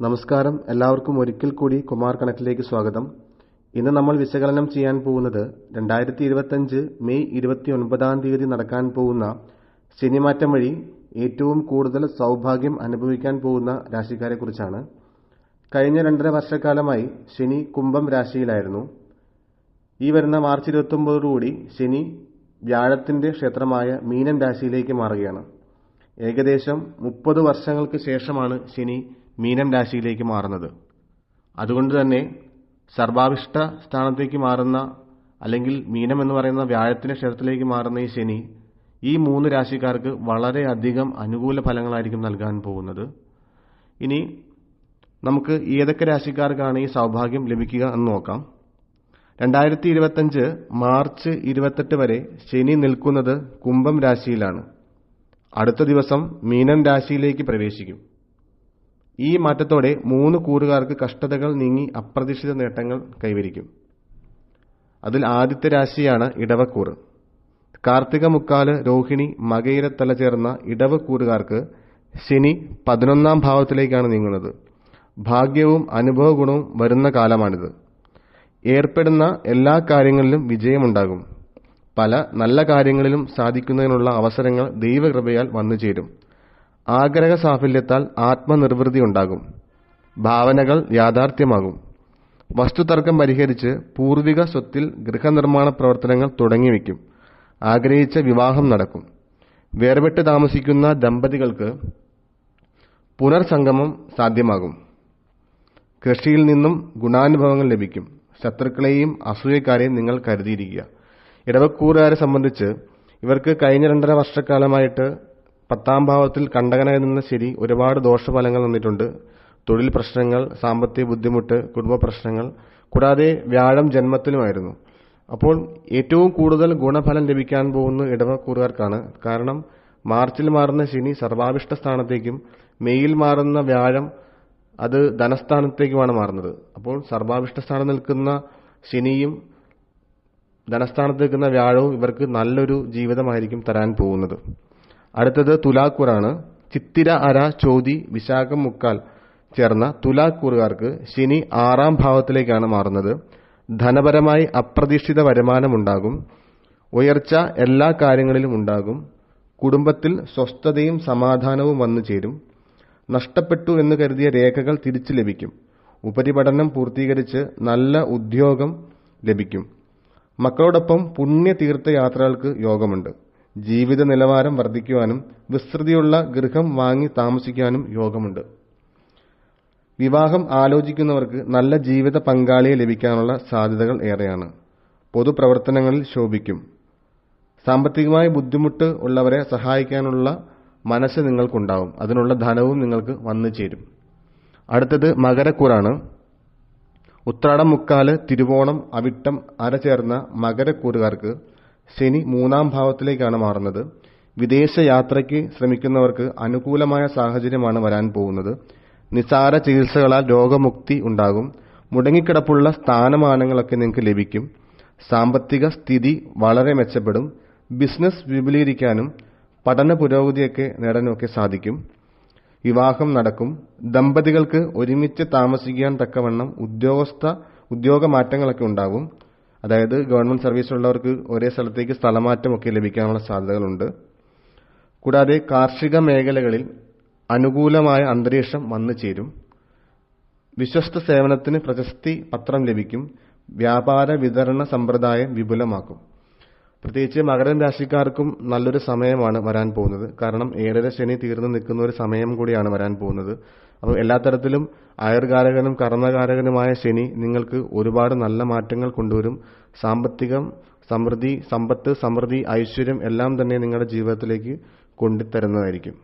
നമസ്കാരം. എല്ലാവർക്കും ഒരിക്കൽ കൂടി കുമാർ കണക്റ്റിലേക്ക് സ്വാഗതം. ഇന്ന് നമ്മൾ വിശകലനം ചെയ്യാൻ പോകുന്നത് രണ്ടായിരത്തി ഇരുപത്തഞ്ച് മെയ് ഇരുപത്തി ഒൻപതാം തീയതി നടക്കാൻ പോകുന്ന ശനിമാറ്റം വഴി ഏറ്റവും കൂടുതൽ സൗഭാഗ്യം അനുഭവിക്കാൻ പോകുന്ന രാശിക്കാരെക്കുറിച്ചാണ്. കഴിഞ്ഞ രണ്ടര വർഷക്കാലമായി ശനി കുംഭം രാശിയിലായിരുന്നു. ഈ വരുന്ന മാർച്ച് ഇരുപത്തൊമ്പതോടുകൂടി ശനി വ്യാഴത്തിന്റെ ക്ഷേത്രമായ മീനം രാശിയിലേക്ക് മാറുകയാണ്. ഏകദേശം മുപ്പത് വർഷങ്ങൾക്ക് ശേഷമാണ് ശനി മീനം രാശിയിലേക്ക് മാറുന്നത്. അതുകൊണ്ട് തന്നെ സർവാഭിഷ്ട സ്ഥാനത്തേക്ക് മാറുന്ന അല്ലെങ്കിൽ മീനം എന്ന് പറയുന്ന വ്യാഴത്തിന്റെ ക്ഷേത്രത്തിലേക്ക് മാറുന്ന ഈ ശനി ഈ മൂന്ന് രാശിക്കാർക്ക് വളരെയധികം അനുകൂല ഫലങ്ങളായിരിക്കും നൽകാൻ പോകുന്നത്. ഇനി നമുക്ക് ഏതൊക്കെ രാശിക്കാർക്കാണ് ഈ സൗഭാഗ്യം ലഭിക്കുക എന്ന് നോക്കാം. രണ്ടായിരത്തി ഇരുപത്തഞ്ച് മാർച്ച് ഇരുപത്തെട്ട് വരെ ശനി നിൽക്കുന്നത് കുംഭം രാശിയിലാണ്. അടുത്ത ദിവസം മീനം രാശിയിലേക്ക് പ്രവേശിക്കും. ഈ മാറ്റത്തോടെ മൂന്ന് കൂറുകാർക്ക് കഷ്ടതകൾ നീങ്ങി അപ്രതീക്ഷിത നേട്ടങ്ങൾ കൈവരിക്കും. അതിൽ ആദ്യത്തെ രാശിയാണ് ഇടവക്കൂറ്. കാർത്തിക മുക്കാൽ രോഹിണി മകയിരത്തല ചേർന്ന ഇടവക്കൂറുകാർക്ക് ശനി പതിനൊന്നാം ഭാവത്തിലേക്കാണ് നീങ്ങുന്നത്. ഭാഗ്യവും അനുഭവ ഗുണവും വരുന്ന കാലമാണിത്. ഏർപ്പെടുന്ന എല്ലാ കാര്യങ്ങളിലും വിജയമുണ്ടാകും. പല നല്ല കാര്യങ്ങളിലും സാധിക്കുന്നതിനുള്ള അവസരങ്ങൾ ദൈവകൃപയാൽ വന്നു ചേരും ആഗ്രഹ സാഫല്യത്താൽ ആത്മനിർവൃതി ഉണ്ടാകും. ഭാവനകൾ യാഥാർത്ഥ്യമാകും. വസ്തുതർക്കം പരിഹരിച്ച് പൂർവിക സ്വത്തിൽ ഗൃഹനിർമ്മാണ പ്രവർത്തനങ്ങൾ തുടങ്ങിവെക്കും ആഗ്രഹിച്ച വിവാഹം നടക്കും. വേർപെട്ട് താമസിക്കുന്ന ദമ്പതികൾക്ക് പുനർസംഗമം സാധ്യമാകും. കൃഷിയിൽ നിന്നും ഗുണാനുഭവങ്ങൾ ലഭിക്കും. ശത്രുക്കളെയും അസൂയക്കാരെയും നിങ്ങൾ കരുതിയിരിക്കുക. ഇടവക്കൂറുകാരെ സംബന്ധിച്ച് ഇവർക്ക് കഴിഞ്ഞ രണ്ടര വർഷക്കാലമായിട്ട് പത്താം ഭാവത്തിൽ കണ്ടകനായി നിന്ന ശരി ഒരുപാട് ദോഷഫലങ്ങൾ വന്നിട്ടുണ്ട് തൊഴിൽ പ്രശ്നങ്ങൾ സാമ്പത്തിക ബുദ്ധിമുട്ട് കുടുംബ പ്രശ്നങ്ങൾ കൂടാതെ വ്യാഴം ജന്മത്തിലുമായിരുന്നു. അപ്പോൾ ഏറ്റവും കൂടുതൽ ഗുണഫലം ലഭിക്കാൻ പോകുന്ന ഇടവക്കൂറുകാർക്കാണ്. കാരണം മാർച്ചിൽ മാറുന്ന ശനി സർവാഭിഷ്ട സ്ഥാനത്തേക്കും മെയ്യിൽ മാറുന്ന വ്യാഴം അത് ധനസ്ഥാനത്തേക്കുമാണ് മാറുന്നത്. അപ്പോൾ സർവാഭിഷ്ട സ്ഥാനം നിൽക്കുന്ന ശനിയും ധനസ്ഥാനത്ത് നിൽക്കുന്ന വ്യാഴവും ഇവർക്ക് നല്ലൊരു ജീവിതമായിരിക്കും തരാൻ പോകുന്നത്. അടുത്തത് തുലാക്കൂറാണ്. ചിത്തിര അര ചോതി വിശാഖം മുക്കാൽ ചേർന്ന തുലാക്കൂറുകാർക്ക് ശനി ആറാം ഭാവത്തിലേക്കാണ് മാറുന്നത്. ധനപരമായി അപ്രതീക്ഷിത വരുമാനമുണ്ടാകും. ഉയർച്ച എല്ലാ കാര്യങ്ങളിലും ഉണ്ടാകും. കുടുംബത്തിൽ സ്വസ്ഥതയും സമാധാനവും വന്നു ചേരും. നഷ്ടപ്പെട്ടു എന്ന് കരുതിയ രേഖകൾ തിരിച്ചു ലഭിക്കും. ഉപരിപഠനം പൂർത്തീകരിച്ച് നല്ല ഉദ്യോഗം ലഭിക്കും. മക്കളോടൊപ്പം പുണ്യതീർത്ഥയാത്രകൾക്ക് യോഗമുണ്ട്. ജീവിത നിലവാരം വർദ്ധിക്കുവാനും വിസ്തൃതിയുള്ള ഗൃഹം വാങ്ങി താമസിക്കാനും യോഗമുണ്ട്. വിവാഹം ആലോചിക്കുന്നവർക്ക് നല്ല ജീവിത പങ്കാളിയെ ലഭിക്കാനുള്ള സാധ്യതകൾ ഏറെയാണ്. പൊതുപ്രവർത്തനങ്ങളിൽ ശോഭിക്കും. സാമ്പത്തികമായി ബുദ്ധിമുട്ട് ഉള്ളവരെ സഹായിക്കാനുള്ള മനസ്സ് നിങ്ങൾക്കുണ്ടാവും. അതിനുള്ള ധനവും നിങ്ങൾക്ക് വന്നു ചേരും. അടുത്തത് മകരക്കൂറാണ്. ഉത്രാടം മുക്കാൽ തിരുവോണം അവിട്ടം അര ചേർന്ന മകരക്കൂറുകാർക്ക് ശനി മൂന്നാം ഭാവത്തിലേക്കാണ് മാറുന്നത്. വിദേശ യാത്രയ്ക്ക് ശ്രമിക്കുന്നവർക്ക് അനുകൂലമായ സാഹചര്യമാണ് വരാൻ പോകുന്നത്. നിസാര ചികിത്സകളാൽ രോഗമുക്തി ഉണ്ടാകും. മുടങ്ങിക്കിടപ്പുള്ള സ്ഥാനമാനങ്ങളൊക്കെ നിങ്ങൾക്ക് ലഭിക്കും. സാമ്പത്തിക സ്ഥിതി വളരെ മെച്ചപ്പെടും. ബിസിനസ് വിപുലീകരിക്കാനും പഠന പുരോഗതിയൊക്കെ നേടാനുമൊക്കെ സാധിക്കും. വിവാഹം നടക്കും. ദമ്പതികൾക്ക് ഒരുമിച്ച് താമസിക്കാൻ തക്കവണ്ണം ഉദ്യോഗസ്ഥ ഉദ്യോഗ മാറ്റങ്ങളൊക്കെ ഉണ്ടാകും. അതായത് ഗവൺമെന്റ് സർവീസിലുള്ളവർക്ക് ഒരേ സ്ഥലത്തേക്ക് സ്ഥലമാറ്റമൊക്കെ ലഭിക്കാനുള്ള സാധ്യതകളുണ്ട്. കൂടാതെ കാർഷിക മേഖലകളിൽ അനുകൂലമായ അന്തരീക്ഷം വന്നു ചേരും. വിശ്വസ്ത സേവനത്തിന് പ്രശസ്തി പത്രം ലഭിക്കും. വ്യാപാര വിതരണ സമ്പ്രദായം വിപുലമാക്കും. പ്രത്യേകിച്ച് മകരം രാശിക്കാർക്കും നല്ലൊരു സമയമാണ് വരാൻ പോകുന്നത്. കാരണം ഏഴര ശനി തീർന്നു നിൽക്കുന്ന ഒരു സമയം കൂടിയാണ് വരാൻ പോകുന്നത്. അപ്പോൾ എല്ലാ തരത്തിലും അയർകാരകനും കർമ്മകാരകനുമായ ശനി നിങ്ങൾക്ക് ഒരുപാട് നല്ല മാറ്റങ്ങൾ കൊണ്ടുവരും. സാമ്പത്തികം സമൃദ്ധി സമ്പത്ത് സമൃദ്ധി ഐശ്വര്യം എല്ലാം തന്നെ നിങ്ങളുടെ ജീവിതത്തിലേക്ക് കൊണ്ടുതരുന്നതായിരിക്കും.